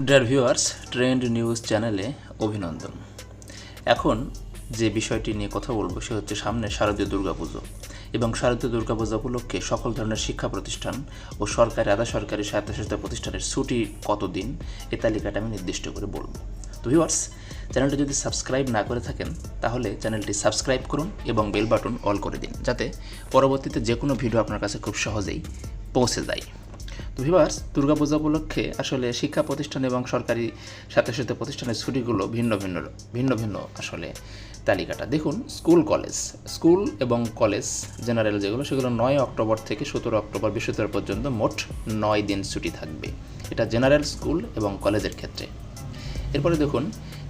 Dear viewers trend news চ্যানেলে অভিনন্দন। এখন যে বিষয়টি নিয়ে কথা বলব, সে হচ্ছে সামনে শারদীয় দুর্গাপুজো এবং শারদীয় দুর্গাপূজা উপলক্ষে সকল ধরনের শিক্ষা প্রতিষ্ঠান ও সরকারি আধা সরকারি স্বায়ত্তশাসিত প্রতিষ্ঠানের ছুটি কতদিন, এ তালিকাটা আমি নির্দিষ্ট করে বলব। তো ভিউয়ার্স চ্যানেলটি যদি সাবস্ক্রাইব না করে থাকেন, তাহলে চ্যানেলটি সাবস্ক্রাইব করুন এবং বেল বাটন অল করে দিন, যাতে পরবর্তীতে যে কোনো ভিডিও আপনার কাছে খুব সহজেই পৌঁছে যায়। তো ভিভার্স দুর্গাপূজা উপলক্ষে আসলে শিক্ষা প্রতিষ্ঠান এবং সরকারি স্বায়ত্তশাসিত প্রতিষ্ঠানের ছুটিগুলো ভিন্ন ভিন্ন ভিন্ন ভিন্ন আসলে তালিকাটা। দেখুন, স্কুল, কলেজ। স্কুল এবং কলেজ জেনারেল যেগুলো, সেগুলো নয় অক্টোবর থেকে সতেরো অক্টোবর বৃহস্পতিবার পর্যন্ত মোট নয় দিন ছুটি থাকবে। এটা জেনারেল স্কুল এবং কলেজের ক্ষেত্রে। এরপরে দেখুন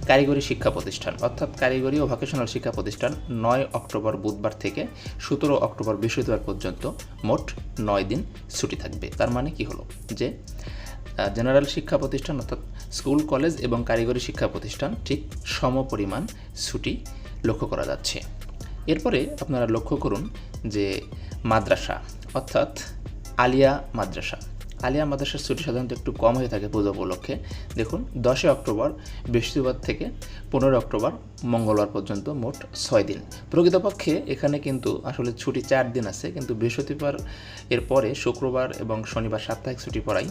কারিগরি শিক্ষা প্রতিষ্ঠান, অর্থাৎ কারিগরি ও ভোকেশনাল শিক্ষা প্রতিষ্ঠান নয় অক্টোবর বুধবার থেকে সতেরো অক্টোবর বৃহস্পতিবার পর্যন্ত মোট নয় দিন ছুটি থাকবে। তার মানে কি হলো? যে জেনারেল শিক্ষা প্রতিষ্ঠান, অর্থাৎ স্কুল কলেজ এবং কারিগরি শিক্ষা প্রতিষ্ঠান ঠিক সম পরিমাণ ছুটি লক্ষ্য করা যাচ্ছে। এরপরে আপনারা লক্ষ্য করুন যে, মাদ্রাসা, অর্থাৎ আলিয়া মাদ্রাসা আলিয়া মাদ্রাসার ছুটি সাধারণত একটু কম হয়ে থাকে পুজো উপলক্ষে। দেখুন, দশই অক্টোবর, বৃহস্পতিবার থেকে পনেরোই অক্টোবর, মঙ্গলবার পর্যন্ত মোট ছয় দিন। প্রকৃতপক্ষে এখানে কিন্তু আসলে ছুটি চার দিন আছে, কিন্তু বৃহস্পতিবার এর পরে শুক্রবার এবং শনিবার সাপ্তাহিক ছুটি পড়াই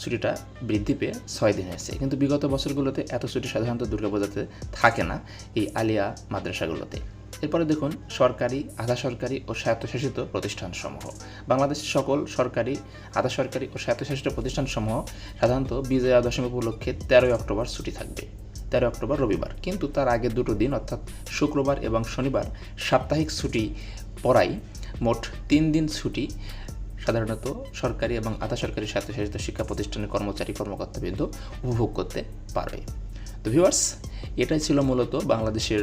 ছুটিটা বৃদ্ধি পেয়ে ছয় দিন হয়েছে। কিন্তু বিগত বছরগুলোতে এত ছুটি সাধারণত দুর্গাপূজাতে থাকে না, এই আলিয়া মাদ্রাসাগুলোতে। এরপরে দেখুন, সরকারি আধা সরকারি ও স্বায়ত্তশাসিত প্রতিষ্ঠানসমূহ। বাংলাদেশের সকল সরকারি আধা সরকারি ও স্বায়ত্তশাসিত প্রতিষ্ঠানসমূহ সাধারণত বিজয়া দশমী উপলক্ষে তেরোই অক্টোবর ছুটি থাকবে। তেরোই অক্টোবর রবিবার। কিন্তু তার আগে দুটো দিন, অর্থাৎ শুক্রবার এবং শনিবার, সাপ্তাহিক ছুটি পড়াই মোট তিন দিন ছুটি। সাধারণত সরকারি এবং আধা সরকারি স্বায়ত্তশাসিত শিক্ষা প্রতিষ্ঠানের কর্মচারী কর্মকর্তাবৃন্দ উপভোগ করতে পারবে তো ভিউয়ার্স এটাই ছিল মূলত বাংলাদেশের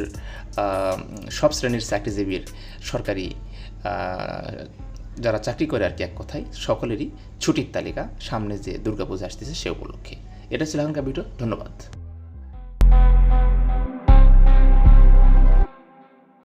সব শ্রেণির চাকরিজীবীর সরকারি যারা চাকরি করে আর কি এক কথায়, সকলেরই ছুটির তালিকা সামনে যে দুর্গাপূজা আসতেছে সে উপলক্ষে। এটা ছিল এখনকার ভিডিও, ধন্যবাদ।